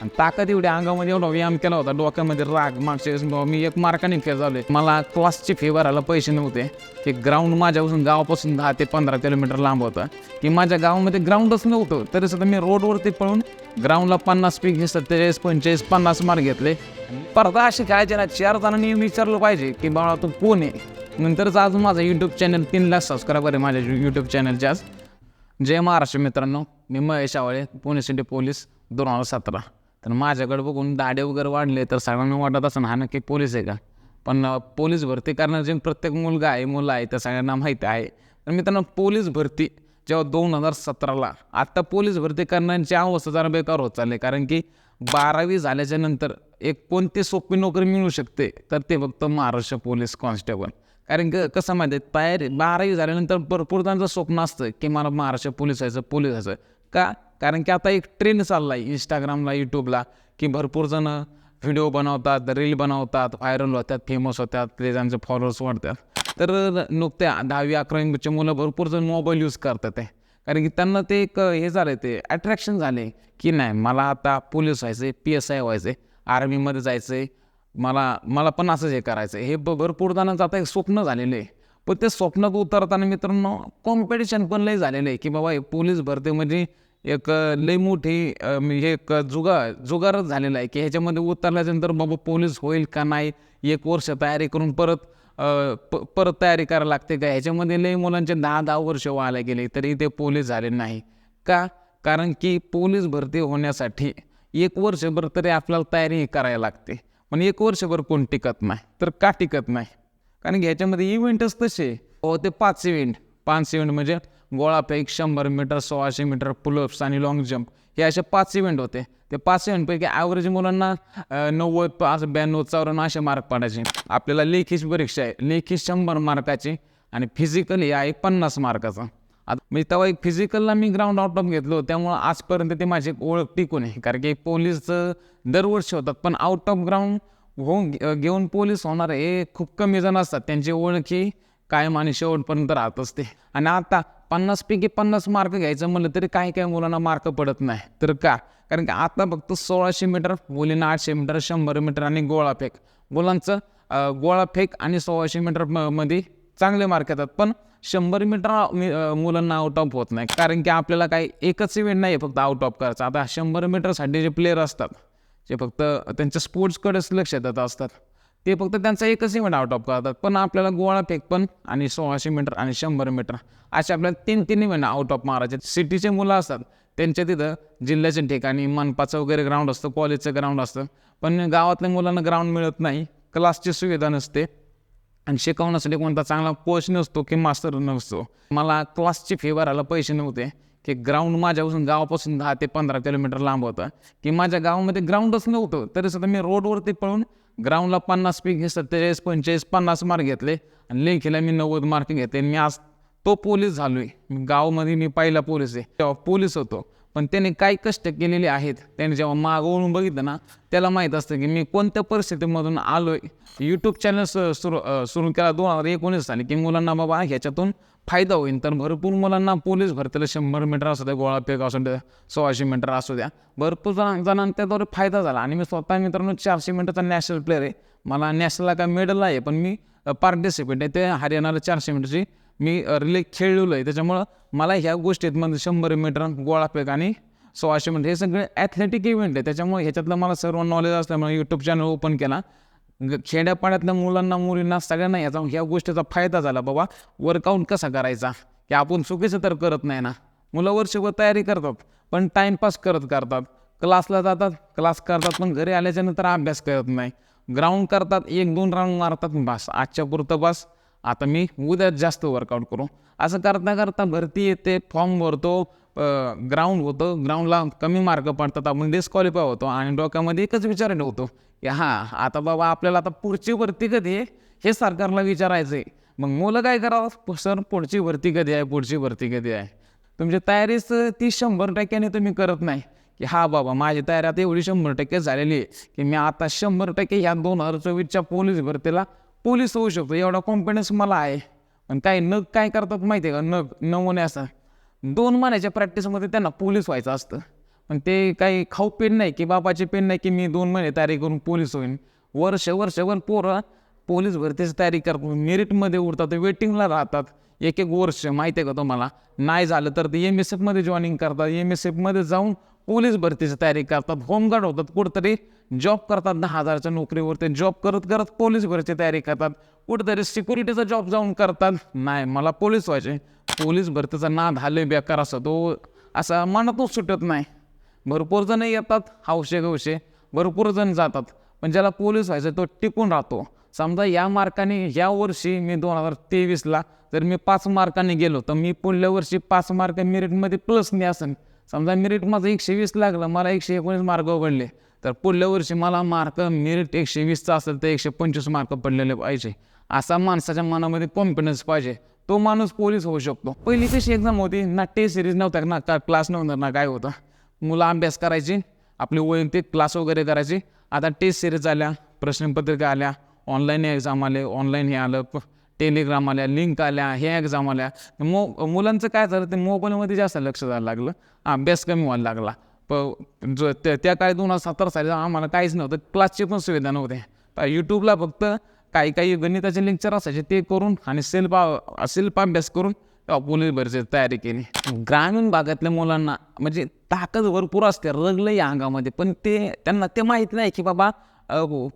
आणि ताकद एवढ्या अंगामध्ये एवढा व्यायाम केला होता डोक्यामध्ये राग मागच्या मी एक मार्काने फेल झालोय. मला क्लासची फी भरायला पैसे नव्हते. ते ग्राउंड माझ्यापासून गावापासून दहा ते पंधरा किलोमीटर लांब होतं. की माझ्या गावामध्ये ग्राउंडच नव्हतं. तरी सुद्धा मी रोडवरती पळून ग्राउंडला पन्नास पीक हे सत्तेचाळीस पंचेचाळीस पन्नास मार्क घेतले. परत असे काय ना चार जणांनी विचारलं पाहिजे की बाळा तू कोण आहे? नंतरच अजून माझा यूट्यूब चॅनल तीन लाख सबस्क्रायबर आहे माझ्या यूट्यूब चॅनलच्या आज. जय महाराष्ट्र मित्रांनो. मी महेश आवळे पुणे सिटी पोलीस दोन हजार सतरा. तर माझ्याकडे बघून दाढे वगैरे वाढले तर सगळ्यांना वाटत असं हा नक्की पोलीस आहे का? पण पोलीस भरती करणारे जे प्रत्येक मुलगा आहे मुलं आहे त्या सगळ्यांना माहिती आहे. तर मित्रांनो पोलीस भरती जेव्हा दोन हजार सतराला आत्ता पोलीस भरती करण्याची अवस्था जरा बेकार होत चालली कारण की बारावी झाल्याच्यानंतर एक कोणती सोपी नोकरी मिळू शकते तर ते फक्त महाराष्ट्र पोलीस कॉन्स्टेबल. कारण की कसं माहिती आहे तयारी बारावी झाल्यानंतर भरपूर त्यांचं स्वप्न असतं की मला महाराष्ट्र पोलीस व्हायचं पोलीस व्हायचं. का? कारण की आता एक ट्रेंड चालला आहे इंस्टाग्रामला यूट्यूबला की भरपूर जण व्हिडिओ बनवतात रील बनवतात व्हायरल होतात फेमस होतात ते त्यांचे फॉलोअर्स वाढतात. तर नुकत्या दहावी अकरावीचे मुलं भरपूर जण मोबाईल यूज करतात आहे. कारण की त्यांना ते एक हे झालं ते अट्रॅक्शन झाले की नाही मला आता पोलीस व्हायचं आहे पी एस आय व्हायचं आहे आर्मीमध्ये जायचं आहे मला मला पण असंच हे करायचं आहे हे ब भरपूर जणांचं आता एक स्वप्न झालेलं आहे. पण ते स्वप्नात उतरताना मित्रांनो कॉम्पिटिशन पण लई झालेलं आहे की बाबा हे पोलीस भरतीमध्ये म्हणजे एक लई लय मोठी हे म्हणजे एक जुगा जुगारच झालेला आहे की ह्याच्यामध्ये उतरल्याच्यानंतर बाबा पोलीस होईल का नाही एक वर्ष तयारी करून परत प परत तयारी करायला लागते का? ह्याच्यामध्ये लय मुलांचे दहा दहा वर्ष व्हायला गेले तरी ते पोलीस झाले नाही. का? कारण की पोलीस भरती होण्यासाठी एक वर्षभर तरी आपल्याला तयारी करायला लागते. पण एक वर्षभर कोण टिकत नाही? तर का टिकत नाही? कारण की ह्याच्यामध्ये इव्हेंटच तसे. हो ते पाच इव्हेंट पाच इव्हेंट म्हणजे गोळाफेक शंभर मीटर सोळाशे मीटर पुलअप्स आणि लॉंग जम्प हे असे पाच इव्हेंट होते. ते पाच इव्हेंटपैकी ॲव्हरेज मुलांना नव्वद पाच ब्याण्णव चौऱ्याण्णव असे मार्क पडायचे. आपल्याला लेखीची परीक्षा आहे. लेखी शंभर मार्काची आणि फिजिकल हे आहे पन्नास मार्काचा आता मी तेव्हा एक फिजिकलला मी ग्राउंड आउट ऑफ घेतलो त्यामुळं आजपर्यंत ते माझी ओळख टिकून आहे. कारण की पोलीसचं दरवर्षी होतात पण आउट ऑफ ग्राउंड होऊन घेऊन पोलीस होणार हे खूप कमी जण असतात. त्यांची ओळख ही कायम आणि शेवटपर्यंत राहत असते. आणि आता पन्नास पैकी पन्नास मार्क घ्यायचं म्हणलं तरी काही काही मुलांना मार्क पडत नाही. तर का? कारण की आता फक्त सोळाशे मीटर मुलींना आठशे मीटर शंभर मीटर आणि गोळा फेक. मुलांचं गोळा फेक आणि सोळाशे मीटर म- मध्ये चांगले मार्क येतात. पण शंभर मीटर मुलांना आउट ऑफ होत नाही. कारण की आपल्याला काही एकच इव्हेंट नाही आहे फक्त आउट ऑफ करायचं. आता शंभर मीटरसाठी जे प्लेयर असतात जे फक्त त्यांच्या स्पोर्ट्सकडेच लक्ष देत असतात ते फक्त त्यांचा एकच इव्हेंट आउट ऑफ करतात. पण आपल्याला गोळा फेक पण आणि सोळाशे मीटर आणि शंभर मीटर असे आपल्याला तीन तीन इव्हेंट आउट ऑफ मारायचे सिटीचे मुलं असतात. त्यांच्या तिथं जिल्ह्याच्या ठिकाणी मनपाचं वगैरे ग्राउंड असतं कॉलेजचं ग्राउंड असतं. पण गावातल्या मुलांना ग्राउंड मिळत नाही. क्लासची सुविधा नसते. आणि शिकवण्यासाठी कोणता चांगला कोच नसतो की मास्टर नसतो. मला क्लासची फी भरायला पैसे नव्हते. की ग्राउंड माझ्यापासून गावापासून दहा ते पंधरा किलोमीटर लांब होतं. की माझ्या गावामध्ये ग्राउंडच नव्हतं. तरी सुद्धा मी रोडवरती पळून ग्राउंडला पन्नास पीक हे सत्तेचाळीस पंचेचाळीस पन्नास मार्क घेतले आणि लेखीला मी नव्वद मार्क घेतले. आणि मी आज तो पोलीस झालोय. आहे गावामध्ये मी पहिला पोलीस आहे. तेव्हा पोलीस होतो. पण त्याने काय कष्ट केलेले आहेत त्याने जेव्हा मागवून बघितलं ना त्याला माहीत असतं की मी कोणत्या परिस्थितीमधून आलो आहे यूट्यूब चॅनल सुरू सुरू केला दोन हजार एकोणीस साली की मुलांना बाबा ह्याच्यातून फायदा होईल तर भरपूर मुलांना पोलीस भरतीला. शंभर मीटर असू द्या गोळाफेक असू द्या सोळाशे मीटर असू द्या. भरपूर जण जणांना त्याद्वारे फायदा झाला. आणि मी स्वतः मित्रांनो चारशे मीटरचा नॅशनल प्लेअर आहे. मला नॅशनलला काय मेडल आहे पण मी पार्टिसिपेट आहे. ते हरियाणाला चारशे मीटरची मी रिले खेळलेलो आहे. त्याच्यामुळं मला ह्या गोष्टीत म्हणजे शंभर मीटर गोळाफेक आणि सोळाशे मीटर. हे सगळे ॲथलेटिक इव्हेंट आहे. त्याच्यामुळे ह्याच्यातलं मला सर्व नॉलेज असल्यामुळे यूट्यूब चॅनल ओपन केला. खेड्यापाड्यातल्या मुलांना मुलींना सगळ्यांना याचा ह्या गोष्टीचा फायदा झाला बाबा. वर्कआउट कसा करायचा? की आपण चुकीचं तर करत नाही ना. मुलं वर्षभर तयारी करतात पण टाईमपास करत करतात. क्लासला जातात क्लास करतात पण घरी आल्याच्यानंतर अभ्यास करत नाही. ग्राउंड करतात एक दोन राऊंड मारतात बस. आजच्या पुरतं बस. आता मी उद्या जास्त वर्कआउट करू. असं करता करता भरती येते फॉर्म भरतो. ग्राउंड होतं. ग्राउंडला कमी मार्क पडतात. आपण डिस्क्वालिफाय होतो. आणि डोक्यामध्ये एकच विचार ठेवतो की हां आता बाबा आपल्याला आता पुढची भरती कधी आहे? हे सरकारला विचारायचं आहे. मग मुलं काय करावं? सर पुढची भरती कधी आहे? पुढची भरती कधी आहे? तुमची तयारीच ती शंभर टक्क्याने तुम्ही करत नाही. की हा बाबा माझी तयारी आता एवढी शंभर टक्के झालेली आहे. की मी आता शंभर टक्के ह्या दोन हजार चोवीसच्या पोलीस भरतीला पोलीस होऊ शकतो. एवढा कॉन्फिडन्स मला आहे. पण काय नग काय करतात माहिती आहे का? नग नमुने असं. दोन महिन्याच्या प्रॅक्टिसमध्ये त्यांना पोलीस व्हायचं असतं. पण ते काही खाऊ पेन नाही की बापाची पेन नाही की मी दोन महिने तयारी करून पोलीस होईन. वर्ष वर्षभर पोरं पोलीस भरतीची तयारी करतात मेरिटमध्ये उरतात वेटिंगला राहतात. एक एक वर्ष माहिती आहे का तुम्हाला? नाही झालं तर ते एम एस एफमध्ये जॉईनिंग करतात. एम एस एफमध्ये जाऊन पोलीस भरतीची तयारी करतात. होमगार्ड होतात कुठंतरी जॉब करतात दहा हजारच्या नोकरीवर ते जॉब करत करत पोलीस भरतीची तयारी करतात. कुठंतरी सिक्युरिटीचा जॉब जाऊन करतात. नाही मला पोलीस व्हायचे पोलीस भरतीचा नाद हाले बेकार असं तो असा मनातून सुटत नाही. भरपूर जण येतात हौशे गवशे भरपूर जण जातात पण ज्याला पोलीस व्हायचं तो टिकून राहतो. समजा या मार्काने या वर्षी मी दोन हजार तेवीसला जर मी पाच मार्काने गेलो तर मी पुढल्या वर्षी पाच मार्क मेरिटमध्ये प्लसने असेल समजा मेरिट माझं एकशे वीस लागलं मला एकशे एकोणीस मार्क पडले तर पुढल्या वर्षी मला मार्क मेरिट एकशे वीसचा असेल तर एकशे पंचवीस मार्क पडलेले पाहिजे. असा माणसाच्या मनामध्ये कॉन्फिडन्स पाहिजे. तो माणूस पोलीस होऊ शकतो. पहिली कशी एक्झाम होती? ना टेस्ट सिरीज नव्हत्या ना का क्लास नव्हता ना काय होतं? मुलं अभ्यास करायची आपली वैयक्तिक क्लास वगैरे करायची. आता टेस्ट सिरीज आल्या प्रश्नपत्रिका आल्या ऑनलाईन एक्झाम आले ऑनलाईन हे आलं प- टेलिग्राम आल्या लिंक आल्या हे एक्झाम आल्या. मो मुलांचं काय झालं ते मोबाईलमध्ये जास्त लक्ष द्यायला लागलं. अभ्यास कमी व्हायला लागला. प जो त्या त्या काळी दोन हजार सतरा साली आम्हाला काहीच नव्हतं क्लासची पण सुविधा नव्हते. यूट्यूबला फक्त काही काही गणिताचे लेक्चर असायचे ते करून आणि शिल्प शिल्प अभ्यास करून पोलीस भरतीची तयारी केली. ग्रामीण भागातल्या मुलांना म्हणजे ताकद भरपूर असते रगलं या अंगामध्ये. पण ते त्यांना ते माहीत नाही की बाबा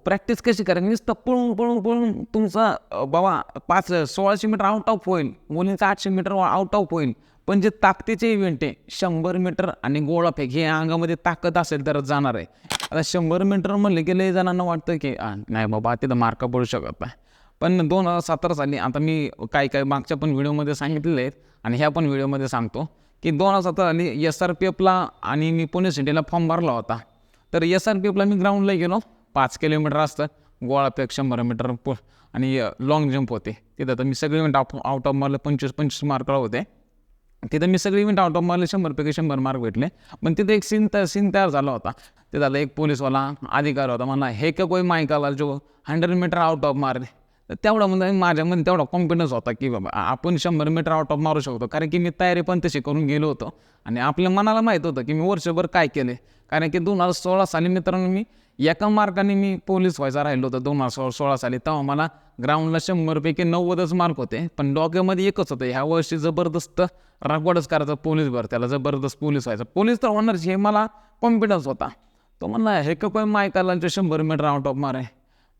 प्रॅक्टिस कशी करायची? नुसतं पळून पळून पळून तुमचा बाबा पाच सोळाशे मीटर आउट ऑफ होईल मुलींचा आठशे मीटर आउट ऑफ होईल. पण जे ताकदीचे इव्हेंट आहे शंभर मीटर आणि गोळाफेक हे अंगामध्ये ताकद असेल तरच जाणार आहे. आता शंभर मीटर म्हणले की लई जणांना वाटतं की नाही बाबा तिथं मार्क पडू शकत नाही. पण दोन हजार सतरा साली आता मी काही काही मागच्या पण व्हिडिओमध्ये सांगितलेले आहेत आणि ह्या पण व्हिडिओमध्ये सांगतो की दोन हजार सतरा साली एस आर पी एफला आणि मी पुणे सिटीला फॉर्म भरला होता. तर एस आर पी एफला मी ग्राउंडला गेलो. पाच किलोमीटर असतं. गोळाफेक शंभर मीटर पु आणि लॉंग जंप होते. तिथं तर मी सगळे आउट ऑफ मारले पंचवीस पंचवीस मार्कला होते. तिथं मी सगळी इव्हेंट आउट ऑफ मारले शंभरपैकी शंभर मार्क भेटले. पण तिथे एक सीन तयार सीन तयार झाला होता. ते झालं एक पोलीसवाला अधिकार होता. मला हे का कोई मायकाला जो हंड्रेड मीटर आउट ऑफ मारले. तर तेवढा म्हणजे माझ्यामध्ये तेवढा कॉन्फिडन्स होता की बाबा आपण शंभर मीटर आउट ऑफ मारू शकतो. कारण की मी तयारी पण तशी करून गेलो होतो. आणि आपल्या मनाला माहीत होतं की मी वर्षभर काय केले. कारण की दोन हजार सोळा साली मित्रांनो मी एका मार्काने मी पोलीस व्हायचा राहिलो होतो दोन हजार सोळा सोळा साली तेव्हा मला ग्राउंडला शंभरपैकी नव्वदच मार्क होते. पण डोक्यामध्ये एकच होतं ह्या वर्षी जबरदस्त रागवडच करायचं पोलीस भर त्याला जबरदस्त पोलीस व्हायचं. पोलीस तर होणारच हे मला कॉन्फिडन्स होता. तो म्हणला हे काय पण मायकाला शंभर मीटर आउट ऑफ मार आहे?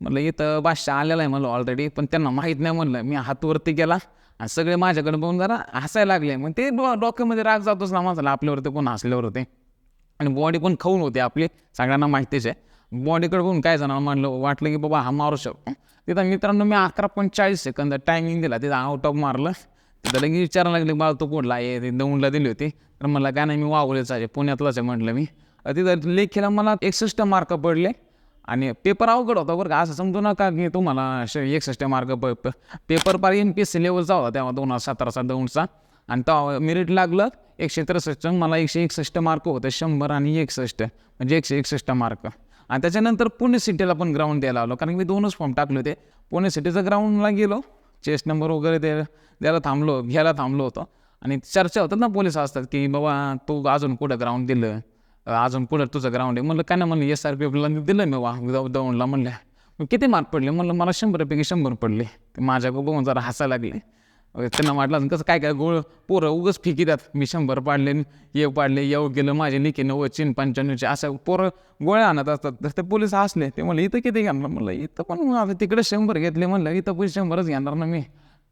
म्हणलं इथं बादशाह आलेला आहे मला ऑलरेडी पण त्यांना माहीत नाही म्हणलं. मी हातवरती गेला आणि सगळे माझ्याकडे बघून जरा हसायला लागले. मग ते डो- डोक्यामध्ये राग जातोच ना माझा आपल्यावरती कोण हसल्यावर होते? आणि बॉडी पण खाऊन होते आपली सगळ्यांना माहितीच आहे. बॉडीकडे बघून काय जाणार? म्हणलं वाटलं की बाबा हा मारू शकतो. तिथं मित्रांनो मी अकरा पण चाळीस सेकंद टायमिंग दिला. तिथं आउट ऑफ मारलं. तिथं लगेच विचारायला लागले बाबा तो कुठला आहे? ते दौंडला दिली होती. तर मला काय नाही मी वावलेच आहे पुण्यातलाच आहे म्हटलं मी. तिथं लेखीला मला एकसष्ट मार्क पडले. आणि पेपर अवघड होता बरं का असं समजू नका की तुम्हाला श एकसष्ट मार्क प प- पेपर पार एम पी एस सी लेवलचा होता तेव्हा दोन हजार सतराचा दौंडचा आणि तेव्हा मेरिट लागलं एकशे त्रेसष्ट मला एकशे एकसष्ट मार्क होते शंभर आणि एकसष्ट. म्हणजे एकशे एकसष्ट मार्क आणि त्याच्यानंतर पुणे सिटीला पण ग्राउंड द्यायला आलो. कारण की मी दोनच फॉर्म टाकले होते. पुणे सिटीचं ग्राउंडला गेलो. चेस्ट नंबर वगैरे दे द्यायला थांबलो घ्यायला थांबलो होतो. आणि चर्चा होतात ना पोलीस असतात की बाबा तू अजून कुठं ग्राउंड दिलं? अजून कुठं तुझं ग्राउंड आहे? म्हणलं काय नाही म्हणलं एस आर पी एफला दिलं मी वा जाऊ दौंडला म्हणलं. मग किती मार्क पडले? म्हणलं मला शंभरपैकी शंभर पडले. ते माझ्या बघून जरा हसायला लागले. त्यांना वाटलं कसं काय काय गोळ पोरं उगच फिकितात मी शंभर पाडले ये पाडले येऊ गेलं माझे लिखे नव्वद चीन पंच्याण्णवचे असं पोरं गोळ्या आणत असतात. तर ते पोलीस हसले. ते म्हणलं इथं किती घेणार? म्हणलं इथं पण आता तिकडे शंभर घेतले म्हणलं इथं पण शंभरच घेणार ना मी.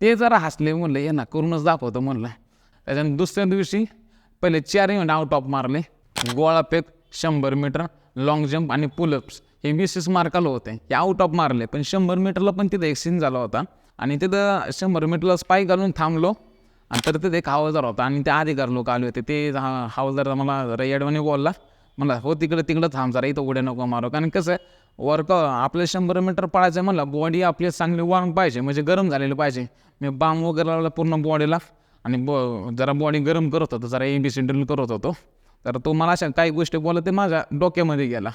ते जरा हसले म्हणलं ये ना करूनच दाखवतो म्हणलं. त्याच्यानंतर दुसऱ्या दिवशी पहिले चार आउट ऑफ मारले. गोळा गोळाफेक शंभर मीटर लॉंग जम्प आणि पुलअप्स हे वीस मार्काला होते. हे आउट ऑफ मारले. पण शंभर मीटरला पण तिथं एक सीन झाला होता. आणि तिथं शंभर मीटरला स्पाय घालून थांबलो. आणि तर तिथे एक हवालदार होता आणि ते अधिकार लोक आले होते. ते हा- हवालदार मला जरा बोलला. मला हो तिकडं तिकडं थांब जरा इथं उड्या नको मारो. कारण कसं आहे वर्क आपलं शंभर मीटर पळायचं आहे म्हणलं बॉडी आपली चांगली वॉर्म पाहिजे म्हणजे गरम झालेलं पाहिजे. मी बाम वगैरे लावला पूर्ण बॉडीला आणि ब जरा बॉडी गरम करत होतो जरा एम बी सी ड्रिल करत होतो. तर तो मला अशा काही गोष्टी बोलत ते माझ्या डोक्यामध्ये गेला.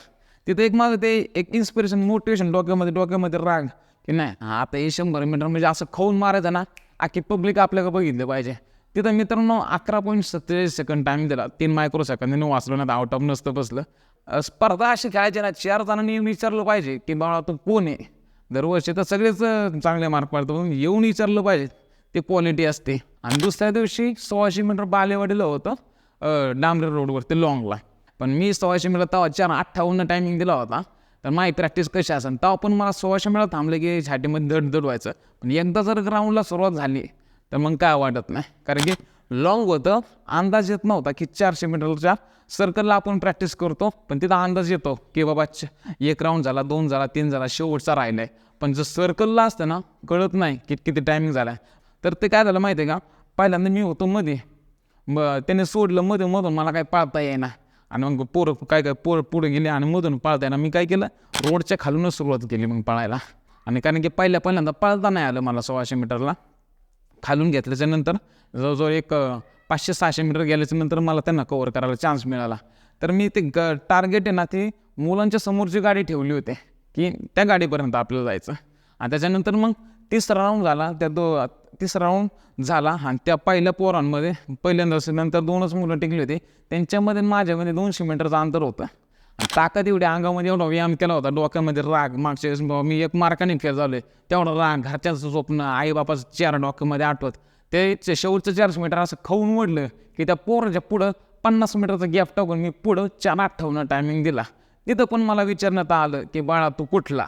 तिथे एक माझं ते एक इन्स्पिरेशन मोटिवेशन डोक्यामध्ये डोक्यामध्ये राग की नाही? हा आता हे शंभर मीटर म्हणजे असं खाऊन मारायचं ना आखी पब्लिक आपल्याला बघितलं पाहिजे. तिथं मित्रांनो अकरा पॉईंट सत्तेचाळीस सेकंड टाईम दिला. तीन मायक्रो सेकंदाने वाचलो ना आउट ऑफ नसतं बसलं. स्पर्धा अशी खेळायची ना चार जणांनी येऊन विचारलं पाहिजे की बाळा तू कोण आहे? दरवर्षी तर सगळेच चांगले मार्क पडतात. पण येऊन विचारलं पाहिजे ते क्वालिटी असते. आणि दुसऱ्या दिवशी सोळाशे मीटर बालेवाडीला होतं डांबरे रोडवरती लॉंगला पण मी सोळाशे मीटर तेव्हा चार अठ्ठावन्न टायमिंग दिला होता. तर माझी प्रॅक्टिस कशी असेल? तर आपण मला सोळाशे मिळत थांबलं की छाटीमध्ये दड दड व्हायचं. पण एकदा जर ग्राउंडला सुरुवात झाली तर मग काय वाटत नाही. कारण की लॉंग होतं अंदाज येत नव्हता की चारशे मीटरच्या सर्कलला आपण प्रॅक्टिस करतो पण तिथं अंदाज येतो की बाबा एक राऊंड झाला दोन झाला तीन झाला शेवटचा राहिला आहे. पण जर सर्कलला असतं ना कळत नाही की किती टायमिंग झाला आहे. तर ते काय झालं माहिती आहे का? पहिल्यांदा मी होतो मध्ये. मग त्याने सोडलं मध्ये मधून मला काय पाळता येईना. आणि मग पोरं काय काय पोरं पुढे गेले आणि मधून पाळता मी काय केलं? रोडच्या खालूनच सुरुवात केली मग पळायला. आणि कारण की पहिल्या पहिल्यांदा पळता नाही आलं मला सोळाशे मीटरला. खालून घेतल्याच्या नंतर जवळजवळ एक पाचशे सहाशे मीटर गेल्याच्यानंतर मला त्यांना कवर करायला चान्स मिळाला. तर मी ते ग टार्गेट आहे ना ती मुलांच्या समोरची गाडी ठेवली होती की त्या गाडीपर्यंत आपल्याला जायचं. आणि त्याच्यानंतर मग तिसरा राऊंड झाला त्या दो तिसरा राऊंड झाला आणि त्या पहिल्या पोरांमध्ये पहिल्यांदा नंतर दोनच मुलं टिकली होती. त्यांच्यामध्ये माझ्यामध्ये दोनशे मीटरचं अंतर होतं. ताकद एवढी अंगामध्ये एवढा व्यायाम केला होता. डोक्यामध्ये राग मागच्या वेळेस बाबा मी एक मार्काने फेर झालोय. तेवढा राग घरच्याचं स्वप्न आईबापाचं चार डोक्यामध्ये आठवत. ते शेवटचं चारशे मीटर असं खाऊन ओढलं की त्या पोराच्या पुढं पन्नास मीटरचा गॅप टाकून मी पुढं चार अठ्ठावन्न टायमिंग दिला. तिथं पण मला विचारण्यात आलं की बाळा तू कुठला?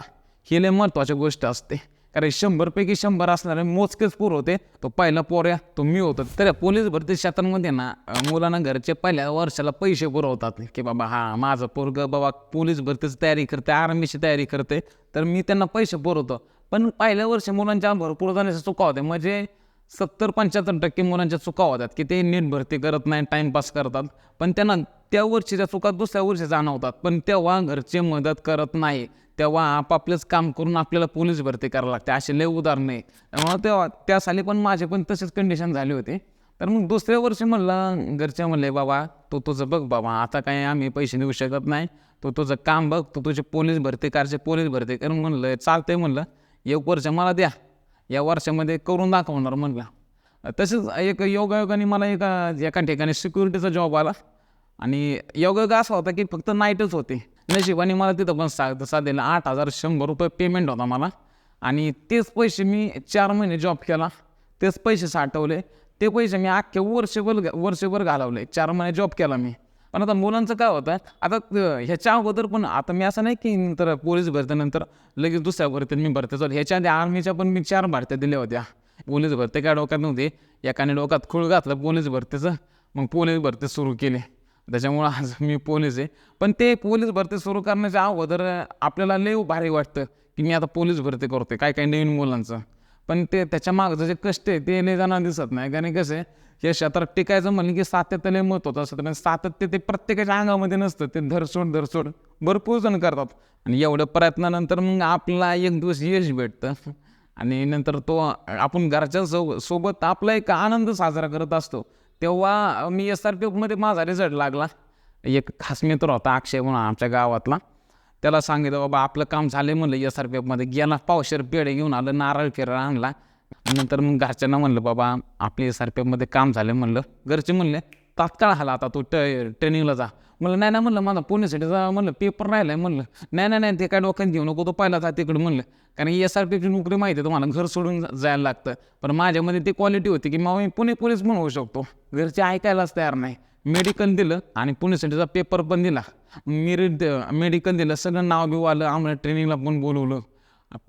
ही लय महत्त्वाची गोष्ट असते. कारण शंभरपैकी शंभर असणारे मोजकेच पोर होते. तो पहिला पोऱ्या तो मी होतो. तर पोलीस भरती क्षेत्रामध्ये ना मुलांना घरचे पहिल्या वर्षाला पैसे पुरवतात. की बाबा हा माझं पोरग बाबा पोलीस भरतीची तयारी करते आर्मीची तयारी करते. तर मी त्यांना पैसे पुरवतो. पण पहिल्या वर्षी मुलांच्या भरपूर जाण्याचं चुका होते. म्हणजे सत्तर पंच्याहत्तर टक्के मुलांच्या चुका होतात की ते नीट भरती करत नाही टाईमपास करतात. पण त्यांना त्या वर्षीच्या चुका दुसऱ्या वर्षी जाणवतात पण तेव्हा घरचे मदत करत नाही. तेव्हा आपापलेच काम करून आपल्याला पोलीस भरती करावं लागते असे लय उदाहरण. आहे त्यामुळे तेव्हा त्या साली पण माझे पण तसेच कंडिशन झाले होते. तर मग दुसऱ्या वर्षी म्हणलं घरचे म्हणले बाबा तू तुझं बघ बाबा आता काय आम्ही पैसे देऊ शकत नाही. तू तुझं काम बघ तू तुझे पोलीस भरती कारचे पोलीस भरती करून म्हणलं चालतंय म्हणलं एक वर्ष मला द्या. या वर्षामध्ये करून दाखवणार म्हणला. तसेच एक योगायोगाने मला एका एका ठिकाणी सिक्युरिटीचा जॉब आला. आणि योगायोग असा होता की फक्त नाईटच होते. नशिबाने मला तिथं पण सा साधेला आठ हजार शंभर रुपये पेमेंट होता मला. आणि तेच पैसे मी चार महिने जॉब केला. तेच पैसे साठवले. ते पैसे मी अख्खे वर्षभर वर्षभर घालवले. चार महिने जॉब केला मी. पण आता मुलांचं काय होतं आता ह्याच्या अगोदर पण आता मी असं नाही की नंतर पोलीस भरतीनंतर लगेच दुसऱ्या भरतीत मी भरते. चालू ह्याच्या आधी आर्मीच्या पण मी चार भरत्या दिल्या होत्या. पोलीस भरते काय डोक्यात नव्हते. एकाने डोक्यात खूळ घातलं पोलीस भरतीचं मग पोलीस भरती सुरू केली. त्याच्यामुळं आज मी पोलीस आहे. पण ते पोलीस भरती सुरू करण्याच्या अगोदर आपल्याला लय भारी वाटतं की मी आता पोलीस भरती करतोय काय काय नवीन मुलांचं. पण ते त्याच्या मागचं जे कष्ट आहे ते लय दिसत नाही. कारण कसं आहे या क्षेत्रात टिकायचं म्हणलं की सातत्याने मत महत्त्वाचं असतं पण सातत्य ते प्रत्येकाच्या अंगामध्ये नसतं. ते धरसोड धरसोड भरपूर जण करतात. आणि एवढं प्रयत्नानंतर मग आपला एक दिवस यश भेटतं. आणि नंतर तो आपण घरच्या सो सोबत आपला एक आनंद साजरा करत असतो. तेव्हा मी एस आर पी एफमध्ये माझा रिझल्ट लागला. एक खास मित्र होता अक्षय म्हणून आमच्या गावातला. त्याला सांगितलं बाबा आपलं काम झालं म्हणलं एस आर पी एफमध्ये गेला पावशेर पेढे घेऊन आलं नारळ फेरा आणला. नंतर मग घरच्यांना म्हणलं बाबा आपले एस आर पी एफमध्ये काम झालं म्हणलं. घरचे म्हणले तात्काळ आला आता तू ट ट्रेनिंगला जा. म्हणलं नाही नाही म्हणलं माझा पुण्यासाठी जा म्हणलं पेपर राहिला आहे म्हणलं नाही नाही नाही ते काय डोक्यात घेऊ नको तो पहिला जा तिकडं म्हणलं. कारण एस आर पी एफची नोकरी माहिती आहे तुम्हाला घर सोडून जायला लागतं. पण माझ्यामध्ये ती क्वालिटी होती की मग मी पुणे पोलीस पण होऊ शकतो. घरचे ऐकायलाच तयार नाही. मेडिकल दिलं आणि पुणे सेंटरचा पेपर पण दिला. मेरिट मेडिकल दिलं सगळं नाव बिव आलं आम्हाला ट्रेनिंगला पण बोलवलं.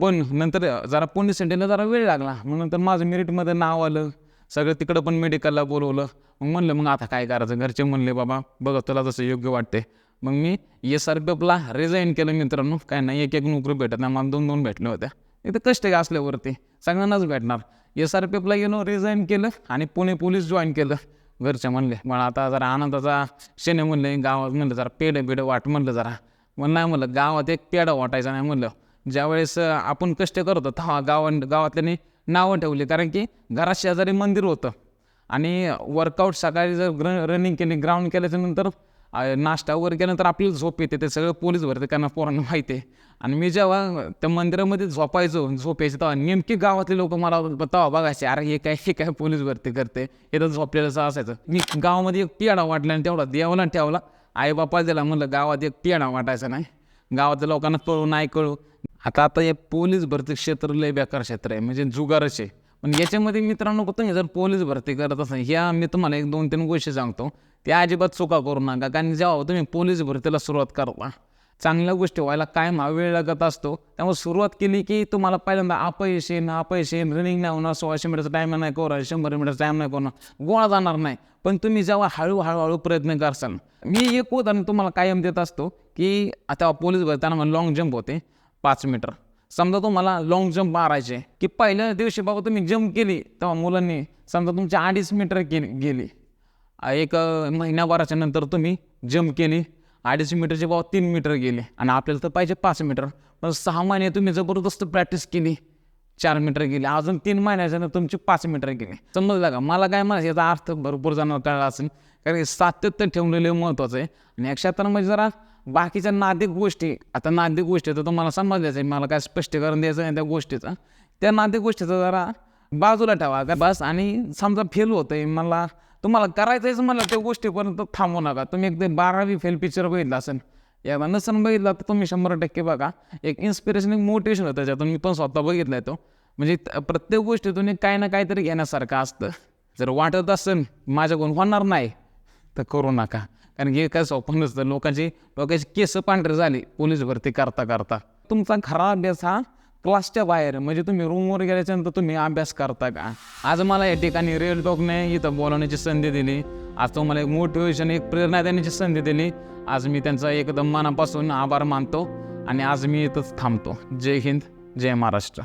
पण नंतर जरा पुणे सेंटरला जरा वेळ लागला. मग नंतर माझं मेरिटमध्ये नाव आलं. सगळं तिकडं पण मेडिकलला बोलवलं. मग म्हणलं मग आता काय करायचं? घरचे म्हणले बाबा बघा तुला जसं योग्य वाटते मग मी एस आर पी एफला रिझाईन केलं मित्रांनो. काय नाही एक एक नोकरी भेटत नाही. मला दोन दोन भेटले होत्या. इथं कष्ट असल्यावरती. सगळ्यांनाच भेटणार. एस आर पी एफला गेलो रिझाईन केलं आणि पुणे पोलीस जॉईन केलं. घरचे म्हणले मला आता जरा आनंदाचा शेणे म्हणले गावात म्हणलं जरा पेढं बिडं वाट म्हणलं जरा. मग नाही म्हणलं गावात एक पेढा वाटायचा नाही म्हणलं. ज्यावेळेस आपण कष्ट करत होतो तेव्हा गावा गावातल्यानी नावं ठेवली. कारण की घरात शेजारी मंदिर होतं. आणि वर्कआउट सकाळी जर रनिंग केली ग्राउंड केल्याच्यानंतर नाश्ता वगैरे केल्यानंतर आपल्याला झोप येते ते सगळं पोलीस भरते त्यांना पोरांना माहिती आहे. आणि मी जेव्हा त्या मंदिरामध्ये झोपायचो झोपायचं तेव्हा नेमकी गावातले लोक मला तेव्हा बघायचे अरे हे काय हे काय पोलीस भरती करते हे तर झोपलेलं असायचं. मी गावामध्ये एक पियाडा वाटला आणि तेवढा देवाला ठेवला. आई बापा दिला म्हणलं गावात एक पियाडा वाटायचा नाही. गावातल्या लोकांना कळू नाही कळू. आता आता हे पोलीस भरती क्षेत्र लय बेकार क्षेत्र आहे म्हणजे जुगारच आहे. पण याच्यामध्ये मित्रांनो तुम्ही जर पोलीस भरती करत असाल ह्या मी तुम्हाला एक दोन तीन गोष्टी सांगतो. त्या अजिबात चुका करू नका कारण जेव्हा तुम्ही पोलीस भरतीला सुरुवात करता चांगल्या गोष्टी व्हायला कायम हा वेळ लागत असतो. त्यामुळे सुरुवात केली की तुम्हाला पहिल्यांदा अपयश येईन अपयश येईन रनिंग नाही होणार सोळाशे मीटरचा टाईम नाही करू शंभर मीटरचा टाईम नाही करणार गोळा जाणार नाही. पण तुम्ही जेव्हा हळूहळू प्रयत्न करसाल मी एक उदाहरण तुम्हाला कायम देत असतो की आता पोलीस भरताना लॉंग जंप होते पाच मीटर समजा तुम्हाला लॉंग जंप मारायचे की पहिल्या दिवशी बाबा तुम्ही जंप केली तेव्हा मुलांनी समजा तुमची अडीच मीटर गेली. गेली एक महिन्याभराच्या नंतर तुम्ही जंप केली अडीच मीटरचे बाबा तीन मीटर गेले आणि आपल्याला तर पाहिजे पाच मीटर पण सहा महिने तुम्ही जबरदस्त प्रॅक्टिस केली चार मीटर गेले अजून तीन महिन्याच्या नंतर तुमचे पाच मीटर गेले. समजलं का? मला काय म्हणायचं याचा अर्थ भरपूर जण कळला असेल कारण सातत्य ठेवलेले महत्त्वाचं आहे. आणि या क्षेत्रामध्ये जरा बाकीच्या नादिक गोष्टी आता नादिक गोष्टी तर तुम्हाला समजायचं आहे मला काय स्पष्टीकरण द्यायचं आहे त्या गोष्टीचं. त्या नादिक गोष्टीचं जरा बाजूला ठेवा का बस आणि समजा फेल होतं आहे मला तुम्हाला करायचंच मला त्या गोष्टीपर्यंत थांबू नका. तुम्ही एकदा बारावी फेल पिक्चर बघितला असेल एकदा नसन बघितला तर तुम्ही शंभर टक्के बघा. एक इन्स्पिरेशन एक मोटिवेशन होतं त्याच्यातून मी पण स्वतः बघितला आहे तो. म्हणजे त- प्रत्येक गोष्टीतून एक काही ना काहीतरी घेण्यासारखं असतं. जर वाटत असेल माझ्याकडून होणार नाही तर करू नका. कारण हे काय सोपं नसतं. लोकांची लोकांची केस पांढरे झाली. पोलीस भरती करता करता. तुमचा खरा अभ्यास हा क्लासच्या बाहेर. म्हणजे तुम्ही रूमवर गेल्याच्यानंतर तुम्ही अभ्यास करता का? आज मला या ठिकाणी रिअल टॉकने इथं बोलवण्याची संधी दिली. आज तुम्हाला एक मोटिवेशन एक प्रेरणा देण्याची संधी दिली. आज मी त्यांचा एकदम मनापासून आभार मानतो. आणि आज मी इथंच थांबतो. जय हिंद जय महाराष्ट्र.